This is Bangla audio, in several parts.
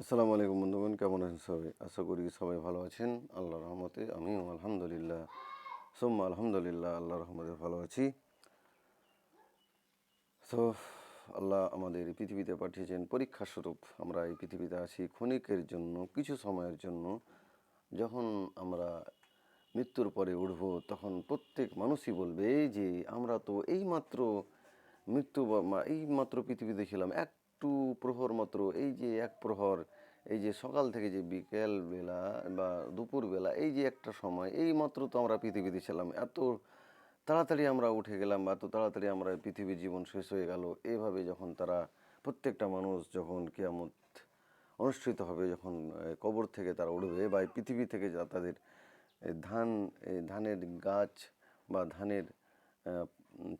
আসসালামু আলাইকুম বন্ধুগণ, কেমন আছেন সবাই? আশা করি সবাই ভালো আছেন। আল্লাহ রহমতে আমিও আলহামদুলিল্লাহ। সোম্মা আলহামদুলিল্লাহ আল্লাহ রহমতে ভালো আছি। তো আল্লাহ আমাদের পৃথিবীতে পাঠিয়েছেন পরীক্ষা স্বরূপ। আমরা এই পৃথিবীতে আছি ক্ষণিকের জন্য, কিছু সময়ের জন্য। যখন আমরা মৃত্যুর পরে উঠব, তখন প্রত্যেক মানুষই বলবে যে, আমরা তো এইমাত্র মৃত্যু বা- এই মাত্র পৃথিবীতে ছিলাম একটু প্রহর মাত্র, এই যে এক প্রহর, এই যে সকাল থেকে যে বিকেল বেলা বা দুপুর বেলা, এই যে একটা সময়, এই মাত্র তো আমরা পৃথিবীতে ছিলাম। এত তাড়াতাড়ি আমরা উঠে গেলাম বা এত তাড়াতাড়ি আমরা পৃথিবীর জীবন শেষ হয়ে গেল। এইভাবে যখন তারা, প্রত্যেকটা মানুষ যখন কেয়ামত অনুষ্ঠিত হবে, যখন কবর থেকে তারা উঠবে বা পৃথিবী থেকে যা তাদের ধান ধানের গাছ বা ধানের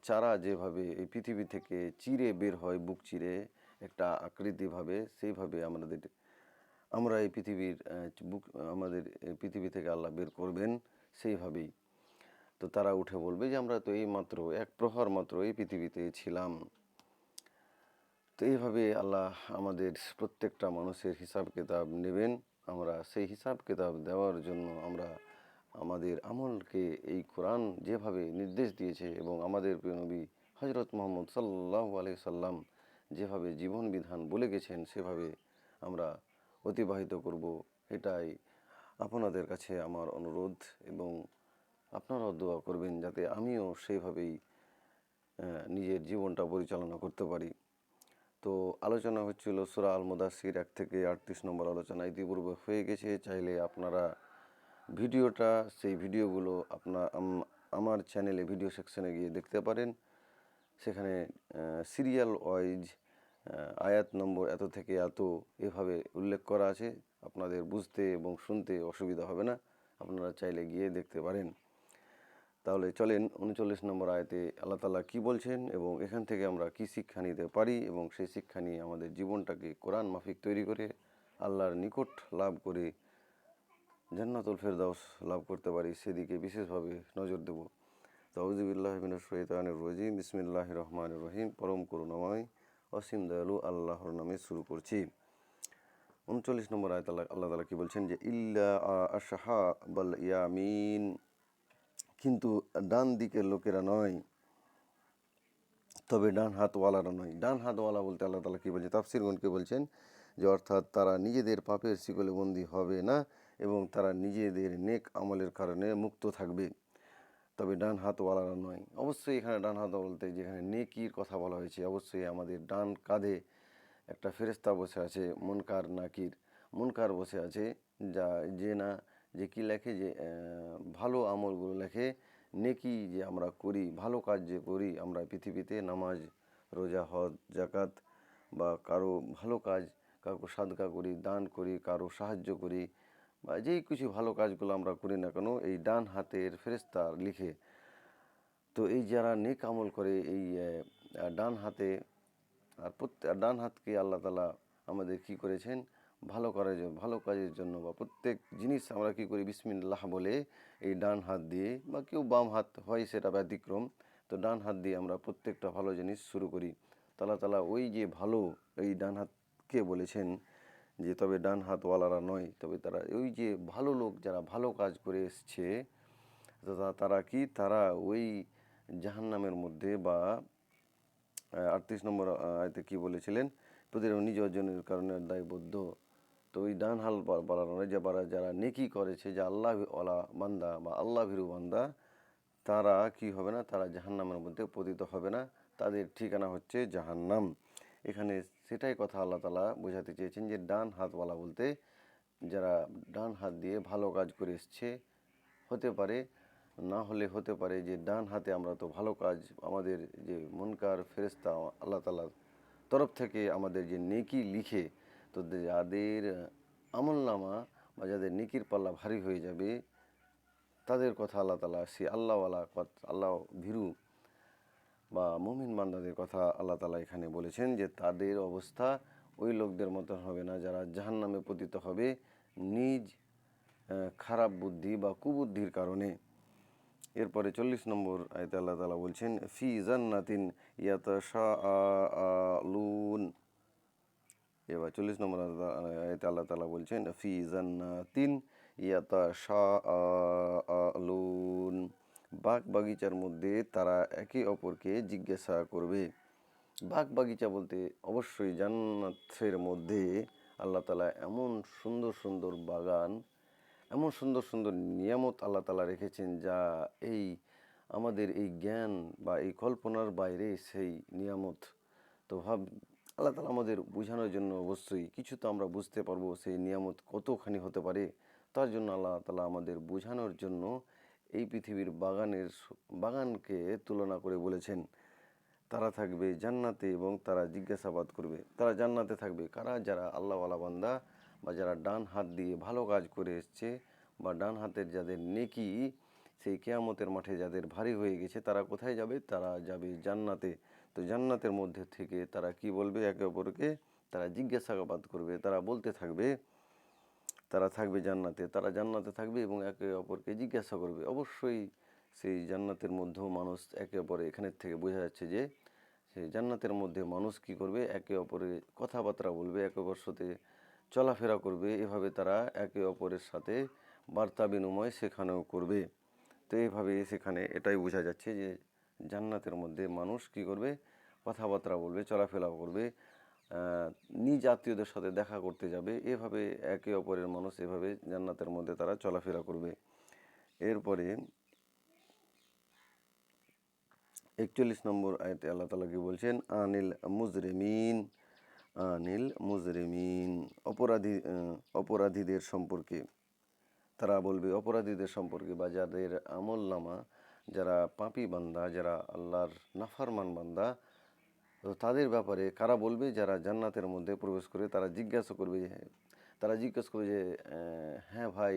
চারা যেভাবে এই পৃথিবী থেকে চিরে বের হয়, বুক চিরে একটা আকৃতিভাবে সেইভাবে আমাদের, আমরা এই পৃথিবীর বুক, আমাদের পৃথিবী থেকে আল্লাহ বের করবেন সেইভাবেই তো তারা উঠে বলবে যে, আমরা তো এই মাত্র এক প্রহর মাত্র এই পৃথিবীতে ছিলাম। তো এইভাবে আল্লাহ আমাদের প্রত্যেকটা মানুষের হিসাব কিতাব নেবেন। আমরা সেই হিসাব কিতাব দেওয়ার জন্য আমরা আমাদের আমলকে এই কোরআন যেভাবে নির্দেশ দিয়েছে এবং আমাদের প্রিয় নবী হজরত মোহাম্মদ সাল্লাহ আলি সাল্লাম যেভাবে জীবন বিধান বলে গেছেন, সেভাবে আমরা অতিবাহিত করব। এটাই আপনাদের কাছে আমার অনুরোধ এবং আপনারাও দোয়া করবেন যাতে আমিও সেইভাবেই নিজের জীবনটা পরিচালনা করতে পারি। তো আলোচনা হচ্ছিল সুরা আল মুদাসির এক থেকে আটত্রিশ নম্বর আলোচনা। ইতিপূর্বে হয়ে গেছে, চাইলে আপনারা ভিডিওটা, সেই ভিডিওগুলো আপনার আমার চ্যানেলে ভিডিও সেকশনে গিয়ে দেখতে পারেন। সেখানে সিরিয়াল ওয়াইজ আয়াত নম্বর এত থেকে এত এভাবে উল্লেখ করা আছে। আপনাদের বুঝতে এবং শুনতে অসুবিধা হবে না। আপনারা চাইলে গিয়ে দেখতে পারেন। তাহলে চলেন উনচল্লিশ নম্বর আয়তে আল্লাহ তালা কী বলছেন এবং এখান থেকে আমরা কি শিক্ষা নিতে পারি এবং সেই শিক্ষা নিয়ে আমাদের জীবনটাকে কোরআন মাফিক তৈরি করে আল্লাহর নিকট লাভ করে জান্নাতুল ফেরদাউস লাভ করতে পারি, সেদিকে বিশেষভাবে নজর দেব। তাউজিবিল্লাহ শৈতানের রজিম বিসমিল্লাহ রহমান রহিম। পরম করুণাময়, অসীম দয়ালু আল্লাহর নামে শুরু করছি। উনচল্লিশ নম্বর আয়ত আল্লাহ তালা কি বলছেন যে, ইল্লা আশাহা বল ইয়ামিন। কিন্তু ডান দিকের লোকেরা নয়, তবে ডান হাতওয়ালারা নয়। ডান হাতওয়ালা বলতে আল্লাহ তালা কী বলছে তাফসিরগণকে বলছেন যে, অর্থাৎ তারা নিজেদের পাপের শিকলে বন্দী হবে না এবং তারা নিজেদের নেক আমলের কারণে মুক্ত থাকবে। তবে ডান হাতওয়ালারা নয়। অবশ্যই এখানে ডান হাত বলতে যেখানে নেকির কথা বলা হয়েছে, অবশ্যই আমাদের ডান কাঁধে একটা ফেরেস্তা বসে আছে, মনকার নাকির। মনকার বসে আছে, যা যে না, যে কি লেখে, যে ভালো আমলগুলো লেখে, নেকি যে আমরা করি, ভালো কাজ যে করি, আমরা পৃথিবীতে নামাজ, রোজা, হজ জাকাত বা কারও ভালো কাজ, কাউকে সাদকা করি, দান করি, কারও সাহায্য করি বা যেই কিছু ভালো কাজগুলো আমরা করি না কেন, এই ডান হাতের ফেরেস্তা লিখে। তো এই যারা নেক আমল করে, এই ডান হাতে, আর প্রত্যেক ডান হাতকে আল্লাহ তালা আমাদের কি করেছেন? ভালো করার জন্য ভালো কাজের জন্য বা প্রত্যেক জিনিস আমরা কি করি? বিসমিল্লাহ বলে এই ডান হাত দিয়ে, বা কেউ বাম হাত হয় সেটা ব্যতিক্রম। তো ডান হাত দিয়ে আমরা প্রত্যেকটা ভালো জিনিস শুরু করি। তালা তালা ওই যে ভালো এই ডান হাতকে বলেছেন যে তবে ডান হাতওয়ালারা নয়, তবে তারা ওই যে ভালো লোক যারা ভালো কাজ করে এসছে তারা কি? তারা ওই জাহান্নামের মধ্যে বা আটত্রিশ নম্বর আয়তে কি বলেছিলেন? প্রতিটা নিজ অর্জনের কারণে দায়বদ্ধ। তো ওই ডান হাল যে যারা যারা নেকি করেছে, যে আল্লাহ ওলা বান্দা বা আল্লাহ ভীরু বান্দা, তারা কি হবে না? তারা জাহান্নামের মধ্যে পতিত হবে না। তাদের ঠিকানা হচ্ছে জাহান্নাম। এখানে সেটাই কথা আল্লাহ তালা বোঝাতে চেয়েছেন যে ডান হাতওয়ালা বলতে যারা ডান হাত দিয়ে ভালো কাজ করে এসছে, হতে পারে, না হলে হতে পারে যে ডান হাতে আমরা তো ভালো কাজ, আমাদের যে মনকার ফেরেস্তা আল্লাহ তালার তরফ থেকে আমাদের যে নেকি লিখে, তো যাদের আমল নামা বা যাদের নেকির পাল্লা ভারী হয়ে যাবে, তাদের কথা আল্লাহ তালা সে আল্লাহওয়ালা আল্লাহ ভীরু বা মুমিন বান্দাদের কথা আল্লাহ তালা এখানে বলেছেন যে তাদের অবস্থা ওই লোকদের মতন হবে না যারা জাহান্নামে পতিত হবে নিজ খারাপ বুদ্ধি বা কুবুদ্ধির কারণে। এরপরে চল্লিশ নম্বর আয়তে আল্লাহ তালা বলছেন, ফি জান্নাতিন ইয়াতাশাআলুন। এবার চল্লিশ নম্বর আয়াতে আল্লাহ তালা বলছেন, ফি জান্নাতিন ইয়াতা শাআলুন বাগ বাগিচার মধ্যে তারা একে অপরকে জিজ্ঞাসা করবে। বাগ বাগিচা বলতে অবশ্যই জান্নাতের মধ্যে আল্লাহ তালা এমন সুন্দর সুন্দর বাগান, এমন সুন্দর সুন্দর নিয়ামত আল্লাহ তালা রেখেছেন যা এই আমাদের এই জ্ঞান বা এই কল্পনার বাইরে সেই নিয়ামত। তো ভাব, আল্লাহ তালা আমাদের বোঝানোর জন্য অবশ্যই কিছু তো আমরা বুঝতে পারব, সেই নিয়ামত কতখানি হতে পারে, তার জন্য আল্লাহ তালা আমাদের বোঝানোর জন্য এই পৃথিবীর বাগানের বাগানকে তুলনা করে বলেছেন। তারা থাকবে জান্নাতে এবং তারা জিজ্ঞাসাবাদ করবে। তারা জান্নাতে থাকবে। কারা? যারা আল্লাহওয়ালা বান্দা বা যারা ডান হাত দিয়ে ভালো কাজ করে এসছে বা ডান হাতের যাদের নেকি, সেই কেয়ামতের মাঠে যাদের ভারী হয়ে গেছে, তারা কোথায় যাবে? তারা যাবে জান্নাতে। তো জান্নাতের মধ্যে থেকে তারা কি বলবে? একে অপরকে তারা জিজ্ঞাসাবাদ করবে। তারা বলতে থাকবে তারা থাকবে জান্নাতে, তারা জান্নাতে থাকবে এবং একে অপরকে জিজ্ঞাসা করবে। অবশ্যই সেই জান্নাতের মধ্যেও মানুষ একে অপরে এখানের থেকে বোঝা যাচ্ছে যে সেই জান্নাতের মধ্যে মানুষ কি করবে? একে অপরের কথাবার্তা বলবে, একে অপর সাথে চলাফেরা করবে, এভাবে তারা একে অপরের সাথে বার্তা বিনিময় সেখানেও করবে। তো এইভাবে সেখানে এটাই বোঝা যাচ্ছে যে জান্নাতের মধ্যে মানুষ কি করবে? কথাবার্তা বলবে চলাফেরা করবে নিজ আত্মীয়দের সাথে দেখা করতে যাবে। এভাবে একে অপরের মানুষ এভাবে জান্নাতের মধ্যে তারা চলাফেরা করবে। এরপরে একচল্লিশ নম্বর আয়তে আল্লাহ তালা কি বলছেন? আনিল মুজরিমিন আনিল মুজরিমিন। অপরাধী অপরাধীদের সম্পর্কে তারা বলবে, অপরাধীদের সম্পর্কে বা যাদের আমল নামা, যারা পাপি বান্দা, যারা আল্লাহর নাফারমান বান্দা তো তাদের ব্যাপারে কারা বলবে? যারা জান্নাতের মধ্যে প্রবেশ করে তারা জিজ্ঞাসা করবে যে, তারা জিজ্ঞাসা করবে যে হ্যাঁ ভাই,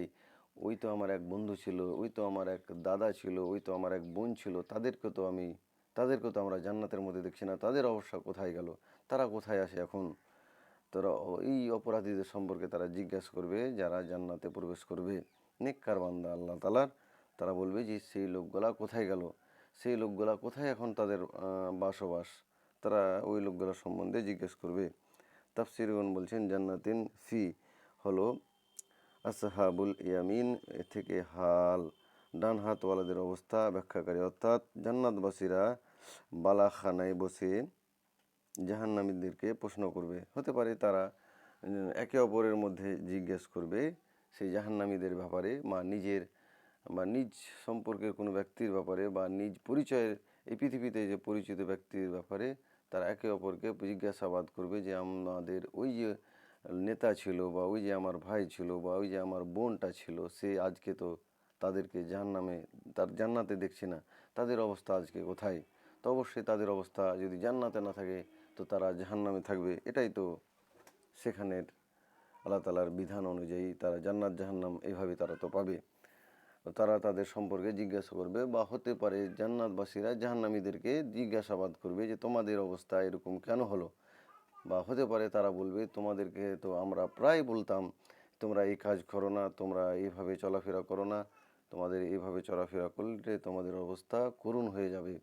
ওই তো আমার এক বন্ধু ছিল, ওই তো আমার এক দাদা ছিল, ওই তো আমার এক বোন ছিল, তাদেরকে তো আমি, তাদেরকে তো আমরা জান্নাতের মধ্যে দেখছি না, তাদের অবস্থা কোথায় গেল? তারা কোথায় আসে এখন? তারা এই অপরাধীদের সম্পর্কে তারা জিজ্ঞাসা করবে, যারা জান্নাতে প্রবেশ করবে। নেককার বান্দা আল্লাহ তালার তারা বলবে যে, সেই লোকগুলা কোথায় গেল? সেই লোকগুলা কোথায় এখন তাদের বাসবাস? তারা ওই লোকগুলা সম্বন্ধে জিজ্ঞেস করবে। তাফসিরগণ বলছেন, জান্নাতিন ফি হলো আসহাবুল ইয়ামিন, এ থেকে হাল, ডান হাতওয়ালাদের অবস্থা ব্যাখ্যাকারী। অর্থাৎ জান্নাতবাসীরা বালাখানায় বসে জাহান্নামীদেরকে প্রশ্ন করবে। হতে পারে তারা একে অপরের মধ্যে জিজ্ঞেস করবে, সেই জাহান্নামীদের ব্যাপারে বা নিজের বা নিজ সম্পর্কের কোনো ব্যক্তির ব্যাপারে বা নিজ পরিচয়ের, এই পৃথিবীতে যে পরিচিত ব্যক্তির ব্যাপারে তারা একে অপরকে জিজ্ঞাসাবাদ করবে যে আমাদের ওই যে নেতা ছিল বা ওই যে আমার ভাই ছিল বা ওই যে আমার বোনটা ছিল, সে আজকে তো তাদেরকে জাহান্নামে, তার জান্নাতে দেখছি না, তাদের অবস্থা আজকে কোথায়? তো অবশ্যই তাদের অবস্থা যদি জান্নাতে না থাকে, তো তারা জাহান্নামে থাকবে। এটাই তো সেখানের আল্লাহ তালার বিধান অনুযায়ী তারা জান্নাত জাহান্নাম এইভাবে তারা তো পাবে। তারা তাদের সম্পর্কে জিজ্ঞাসা করবে বা হতে পারে জান্নাতবাসীরা জাহান্নামীদেরকে জিজ্ঞাসাবাদ করবে যে, তোমাদের অবস্থা এরকম কেন হলো? বা হতে পারে তারা বলবে, তোমাদেরকে তো আমরা প্রায় বলতাম, তোমরা এই কাজ করো না, তোমরা এইভাবে চলাফেরা করো না, তোমাদের এইভাবে চলাফেরা করলে তোমাদের অবস্থা করুণ হয়ে যাবে।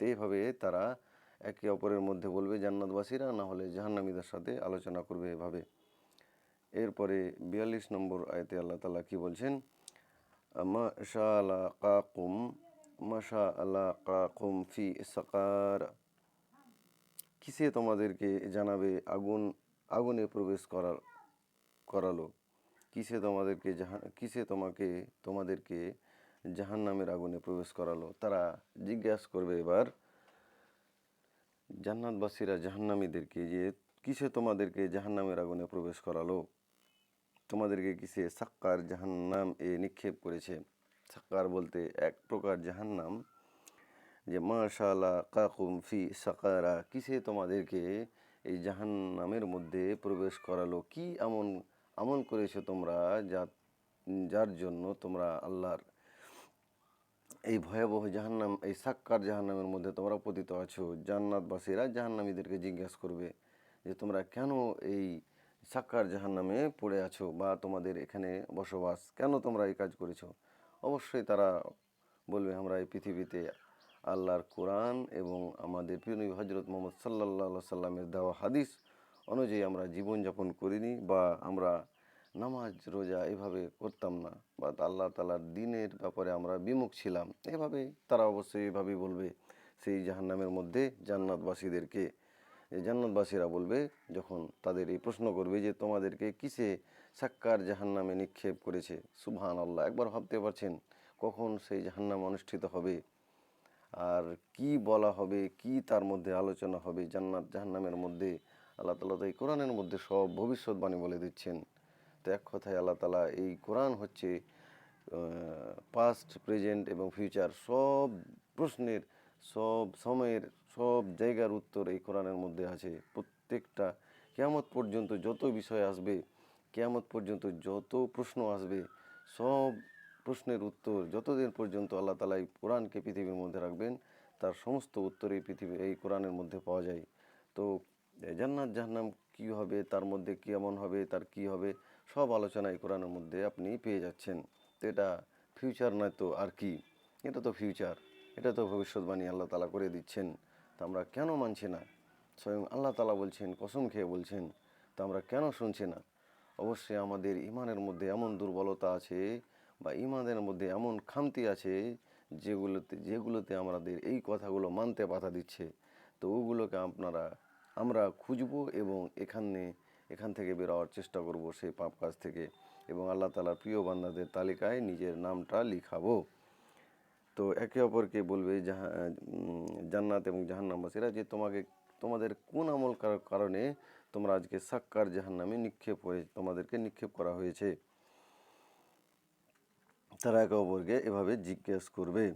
তো এইভাবে তারা একে অপরের মধ্যে বলবে, জান্নাতবাসীরা না হলে জাহান্নামীদের সাথে আলোচনা করবে এভাবে। এরপরে বিয়াল্লিশ নম্বর আয়তে আল্লাহ তালা কি বলছেন? মাশা আলা কাকুম মাশা আলা কাকুম ফি সাকার কিসে তোমাদেরকে জানাবে আগুন, আগুনে প্রবেশ করার, করালো? কিসে তোমাদেরকে জাহা কিসে তোমাকে, তোমাদেরকে জাহান্নামের আগুনে প্রবেশ করালো? তারা জিজ্ঞাসা করবে এবার, জান্নাতবাসীরা জাহান্নামীদেরকে যে কিসে তোমাদেরকে জাহান্নামের আগুনে প্রবেশ করালো? তোমাদেরকে কিসে সাক্কার জাহান্নাম এ নিক্ষেপ করেছে? সাক্কার বলতে এক প্রকার জাহান্নাম যে মাশালা কাকুম ফি সাকারা। কিসে তোমাদেরকে এই জাহান্নামের মধ্যে প্রবেশ করালো? কি এমন আমল করেছ তোমরা যা, যার জন্য তোমরা আল্লাহর এই ভয়াবহ জাহান্নাম, এই সাক্কার জাহান্নামের মধ্যে তোমরা পতিত আছো? জান্নাতবাসীরা জাহান্নামীদেরকে জিজ্ঞাসা করবে যে, তোমরা কেন এই সাক্কার জাহান্নামে পড়ে আছো বা তোমাদের এখানে বসবাস, কেন তোমরা এই কাজ করেছ? অবশ্যই তারা বলবে, আমরা এই পৃথিবীতে আল্লাহর কোরআন এবং আমাদের প্রিয় হজরত মোহাম্মদ সাল্লাহ সাল্লামের দেওয়া হাদিস অনুযায়ী আমরা জীবনযাপন করিনি বা আমরা নামাজ, রোজা এভাবে করতাম না বা আল্লাহ তালার দিনের ব্যাপারে আমরা বিমুখ ছিলাম। এভাবে তারা অবশ্যই এভাবেই বলবে, সেই জাহান্নামের মধ্যে জান্নাতবাসীদেরকে জান্নাতবাসীরা বলবে, যখন তাদের এই প্রশ্ন করবে যে, তোমাদেরকে কিসে সাক্কার জাহান্নামে নিক্ষেপ করেছে? সুবহান আল্লাহ একবার ভাবতে পারছেন কখন সেই জাহান্নাম অনুষ্ঠিত হবে। আর কি বলা হবে, কি তার মধ্যে আলোচনা হবে, জান্নাত জাহান্নামের মধ্যে? আল্লাহ তালা তো এই কোরআনের মধ্যে সব ভবিষ্যৎবাণী বলে দিচ্ছেন। তো এক কথায় আল্লাহ তালা এই কোরআন হচ্ছে পাস্ট প্রেজেন্ট এবং ফিউচার সব প্রশ্নের, সব সময়ের সব জায়গার উত্তর এই কোরআনের মধ্যে আছে। প্রত্যেকটা কেয়ামত পর্যন্ত যত বিষয় আসবে, কেয়ামত পর্যন্ত যত প্রশ্ন আসবে, সব প্রশ্নের উত্তর যতদিন পর্যন্ত আল্লাহ তালা এই কোরআনকে পৃথিবীর মধ্যে রাখবেন, তার সমস্ত উত্তর এই পৃথিবী এই কোরআনের মধ্যে পাওয়া যায়। তো জান্নাত জাহান্নাম কী হবে, তার মধ্যে কেমন হবে, তার কি হবে, সব আলোচনা এই কোরআনের মধ্যে আপনি পেয়ে যাচ্ছেন। তো এটা ফিউচার নয় তো আর কি? এটা তো ফিউচার এটা তো ভবিষ্যৎবাণী আল্লাহ তালা করে দিচ্ছেন। তা আমরা কেন মানছি না? স্বয়ং আল্লাহ তালা বলছেন, কসম খেয়ে বলছেন, তা আমরা কেন শুনছি না? অবশ্যই আমাদের ইমানের মধ্যে এমন দুর্বলতা আছে বা ইমানের মধ্যে এমন খামতি আছে যেগুলোতে যেগুলোতে আমাদের এই কথাগুলো মানতে বাধা দিচ্ছে। তো ওগুলোকে আপনারা, আমরা খুঁজবো এবং এখানে, এখান থেকে বেরোয়ার চেষ্টা করব সেই পাপ কাজ থেকে এবং আল্লাহ তালার প্রিয় বান্দাদের তালিকায় নিজের নামটা লিখাবো। তো একে অপরকে বলবে জাহা জান্নাত এবং জাহান্নামবাসীরা যে তোমাকে, তোমাদের কোন আমল কার- কারণে তোমরা আজকে সাক্কার জাহান্নামে নিক্ষেপ হয়ে, তোমাদেরকে নিক্ষেপ করা হয়েছে। তারা একে অপরকে এভাবে জিজ্ঞেস করবে।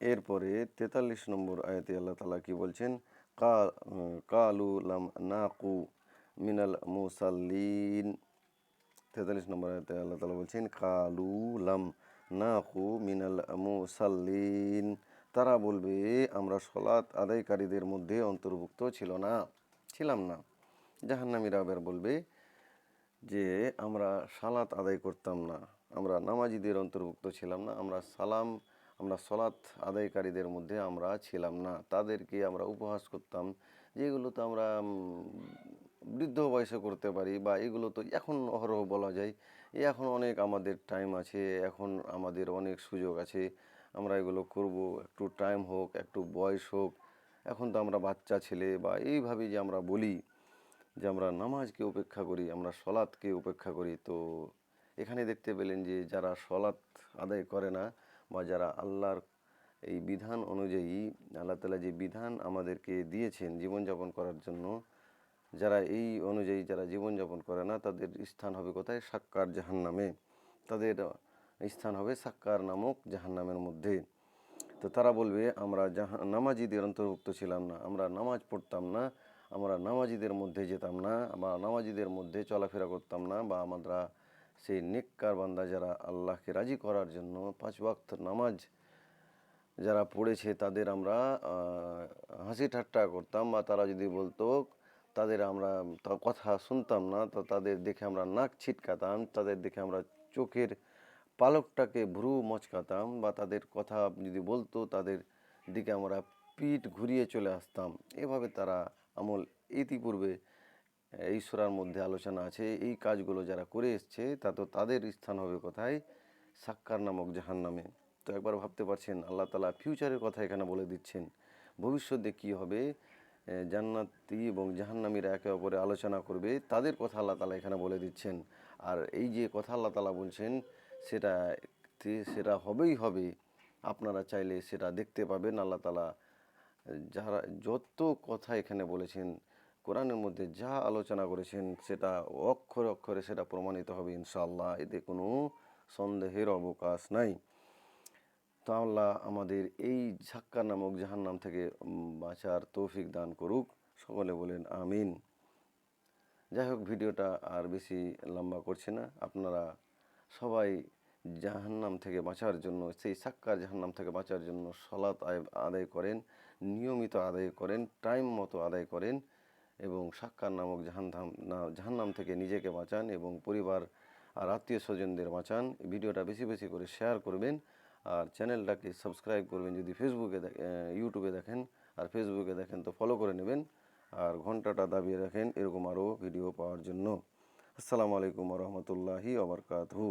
এরপরে তেতাল্লিশ নম্বর আয়াতে আল্লাহ তালা কি বলছেন? কালু লাম নাকু মিনাল মুসাল্লিন। তেতাল্লিশ নম্বর আয়াতে আল্লাহ তালা বলছেন, কালু লাম নাকু মিনাল মুসাল্লিন। তারা বলবে, আমরা সলাৎ আদায়কারীদের মধ্যে অন্তর্ভুক্ত ছিল না, ছিলাম না। জাহান্নামীরা আবার বলবে যে, আমরা সালাত আদায় করতাম না, আমরা নামাজিদের অন্তর্ভুক্ত ছিলাম না, আমরা সালাম, আমরা সলাৎ আদায়কারীদের মধ্যে আমরা ছিলাম না। তাদেরকে আমরা উপহাস করতাম, যেগুলো তো আমরা বৃদ্ধ বয়সে করতে পারি বা এগুলো তো এখন অহরহ বলা যায়। এখন অনেক আমাদের টাইম আছে, এখন আমাদের অনেক সুযোগ আছে, আমরা এগুলো করব, একটু টাইম হোক, একটু বয়স হোক। এখন তো আমরা বাচ্চা ছেলে বা এইভাবে যে আমরা বলি যে আমরা নামাজকে উপেক্ষা করি, আমরা সলাৎকে উপেক্ষা করি, তো এখানে দেখতে পেলেন যে যারা সলাৎ আদায় করে না বা যারা আল্লাহর এই বিধান অনুযায়ী, আল্লাহ তালা যে বিধান আমাদেরকে দিয়েছেন জীবনযাপন করার জন্য যারা এই অনুযায়ী যারা জীবনযাপন করে না, তাদের স্থান হবে কোথায়? সাক্কার জাহান্নামে। তাদের স্থান হবে সাক্কার নামক জাহান্নামের মধ্যে। তো তারা বলবে, আমরা জাহা, নামাজিদের অন্তর্ভুক্ত ছিলাম না। আমরা নামাজ পড়তাম না। আমরা নামাজিদের মধ্যে যেতাম না। বা নামাজিদের মধ্যে চলাফেরা করতাম না বা আমরা সেই নেককার বান্দা যারা আল্লাহকে রাজি করার জন্য পাঁচ ওয়াক্ত নামাজ যারা পড়েছে, তাদের আমরা হাসি ঠাট্টা করতাম বা তারা যদি বলতো তাদের আমরা কথা শুনতাম না, তো তাদের দেখে আমরা নাক ছিটকাতাম, তাদের দেখে আমরা চোখের পালকটাকে ভ্রু মচকাতাম বা তাদের কথা যদি বলতো, তাদের দিকে আমরা পিঠ ঘুরিয়ে চলে আসতাম। এভাবে তারা আমল ইতিপূর্বে সুরার মধ্যে আলোচনা আছে। এই কাজগুলো যারা করে এসছে, তা তো তাদের স্থান হবে কোথায়? সাক্কার নামক জাহান্নামে। তো একবার ভাবতে পারছেন, আল্লাহ তালা ফিউচারের কথা এখানে বলে দিচ্ছেন। ভবিষ্যতে কী হবে? জান্নাতি এবং জাহান্নামীরা একে অপরে আলোচনা করবে। তাদের কথা আল্লাহ তালা এখানে বলে দিচ্ছেন। আর এই যে কথা আল্লাহ তালা বলছেন, সেটা সেটা হবেই হবে। আপনারা চাইলে সেটা দেখতে পাবেন। আল্লাহ তালা যারা যত কথা এখানে বলেছেন, কোরআনের মধ্যে যা আলোচনা করেছেন, সেটা অক্ষরে অক্ষরে সেটা প্রমাণিত হবে ইনশাল্লাহ এতে কোনো সন্দেহের অবকাশ নাই। তো আল্লাহ আমাদের এই ঝাক্কা নামক জাহান্নাম থেকে বাঁচার তৌফিক দান করুক। সকলে বলেন আমিন। যাই হোক, ভিডিওটা আর বেশি লম্বা করছে না। আপনারা সবাই জাহান্নাম থেকে বাঁচার জন্য, সেই সাক্কার জাহান্নাম থেকে বাঁচার জন্য সলাৎ আদায় করেন, নিয়মিত আদায় করেন, টাইম মতো আদায় করেন এবং সাক্কার নামক জাহান্নাম, না- জাহান্নাম থেকে নিজেকে বাঁচান এবং পরিবার আর আত্মীয় স্বজনদের বাঁচান। ভিডিওটা বেশি বেশি করে শেয়ার করবেন। আর চ্যানেলটাকে সাবস্ক্রাইব করবেন যদি ফেসবুকে ইউটিউবে দেখেন আর ফেসবুকে দেখেন তো ফলো করে নেবেন আর ঘন্টাটা দাবিয়ে রাখেন এরকম আরও ভিডিও পাওয়ার জন্য। আসসালামু আলাইকুম রহমতুল্লাহি আবরকাতহু